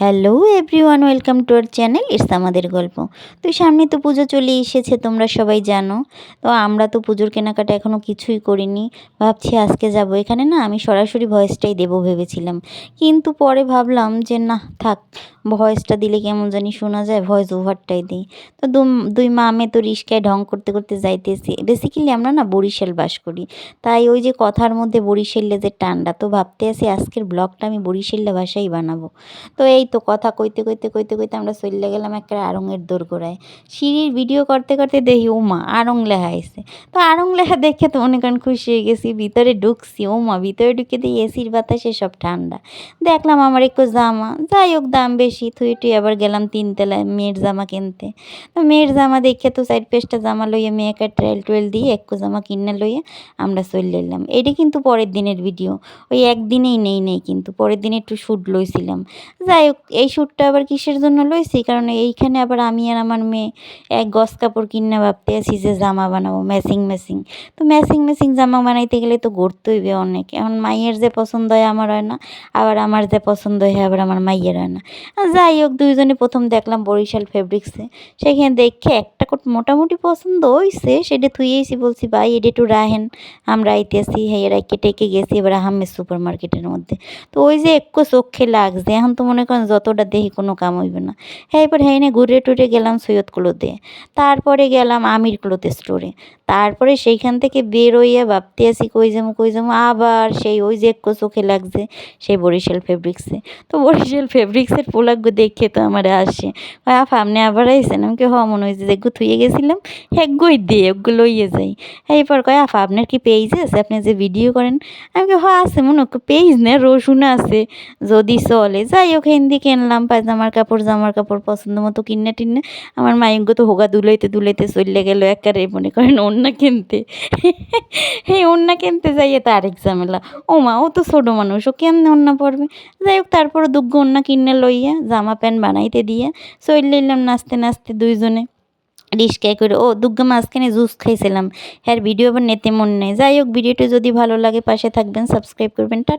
Hello everyone, welcome to our channel it's আমাদের গল্প। তো সামনে তো পুজো চলে এসেছে, তোমরা সবাই জানো। তো আমরা তো পুজোর কেনাকাটা এখনও কিছুই করিনি। ভাবছি আজকে যাব। এখানে না আমি সরাসরি ভয়েসটাই দেবো ভেবেছিলাম। কিন্তু পরে ভাবলাম যে না, থাক, ভয়েসটা দিলে কেমন জানি শোনা যায়, ভয়েস ওভারটাই দিই। তো দুই মা আমি তো রিস্কায় ঢং করতে করতে যাইতেছি। বেসিক্যালি আমরা না বরিশাল বাস করি। তাই ওই যে কথার মধ্যে বরিশালে যে টান্ডা তো ভাবতে আসি আজকের ব্লগটা আমি বরিশাল্লা ভাষাই বানাবো। তো এই তো কথা কইতে কইতে কইতে কইতে আমরা চলে গেলাম একটা আড়ঙের দোরগোড়ায় সিঁড়ির ভিডিও করতে করতে দেখি ওমা আড়ং লেখা আইছে তো আড়ং লেখা দেখে তো মনে করেন খুশি হয়ে গেছি, ভিতরে ঢুকছি ওমা ভিতরে ঢুকে দিয়ে এসির বাতাসে সব ঠান্ডা। দেখলাম আমার একটু জামা, যাই হোক দাম বেশি, থুই টুই আবার গেলাম তিনতলায় মেয়ের জামা কিনতে। তো মেয়ের জামা দেখে তো সাইড পেস্টটা জামা লইয়ে মেয়েকে ট্রেল টুয়েল দিয়ে একটু জামা কিনে লইয়ে আমরা চলে এলাম। এটা কিন্তু পরের দিনের ভিডিও ওই একদিনেই নেই নেই কিন্তু পরের দিনে একটু শ্যুট লইছিলাম। যাই হোক এই শ্যুটটা আবার কিসের জন্য লইছি? কারণ এইখানে আবার আমি আর আমার মেয়ে এক গস কাপড় কিনে ভাবতে আছি যে জামা বানাবো ম্যাচিং ম্যাচিং তো ম্যাচিং ম্যাচিং জামা বানাইতে গেলে তো গড়তে হইবে অনেক। এখন মাইয়ের যে পছন্দ হয় আমার হয় না, আবার আমার যে পছন্দ হয় আবার আমার মাইয়ের হয় না। যাই হোক, দুইজনে প্রথম দেখলাম বরিশাল ফেব্রিক্সে সেখানে দেখে একটা কোট মোটামুটি পছন্দ হইছে, সেটা থুইয়েছি বলছি, ভাই, এটা একটু রাহেন আমরা আইতেছি হ্যাঁ রাইকে টেকে গেছি, এবার আহমেদ সুপার মার্কেটের মধ্যে। তো ওই যে একটু চোখে লাগছে, এখন তো মনে করেন যতটা দেখি কোনো কাম হইবে না। হ্যাঁ এবার হ্যাঁ ঘুরে টুরে গেলাম সৈয়দ ক্লোতে তারপরে গেলাম আমির ক্লোথ স্টোরে তারপরে সেইখান থেকে বের হইয়া ভাবতে আসি কই যাব কই যাব আবার সেই ওই যে একটু চোখে লাগছে, সেই বরিশাল ফেব্রিক্সে তো বরিশাল ফেব্রিক্সের পোলাকগো দেখে তো আমার আসে আপ আপনি আবার আইসেন আমাকে হ, মনে হয়েছে দেখগো থুয়ে গেছিলাম। একগোই দে, ওগুলো লইয়ে যাই। এরপর কয়, আফা, আপনার কি পেজ আছে? আপনি যে ভিডিও করেন। আমি হ আছে, মনে হয় পেজ না, রসুন আছে। যদি চলে, যাই হোক, হিন্দি কিনলাম, পায়জামার কাপড়, জামার কাপড় পছন্দ মতো কিনে টিনে আমার মাইঙ্গ তো হোগা দুলাইতে দুলাইতে চললে গেল একারে মনে করেন ওন্না কিনতে। এই ওন্না কিনতে যাইয়ে তো আরেক ঝামেলা। ও মা, ও তো ছোটো মানুষ, ও কেমনে ওন্না পড়বে যাই হোক, তারপর দুগ্গ ওন্না কিনে লইয়া, জামা প্যান্ট বানাইতে দিয়ে চলে এলাম নাচতে নাচতে দুইজনে। রিস্কায় করে, ও দুর্গা মাঝখানে জুস খাইছিলাম। হ্যাঁ ভিডিও আবার নিতে মন নেই। যাই হোক, ভিডিওটি যদি ভালো লাগে, পাশে থাকবেন, সাবস্ক্রাইব করবেন, টা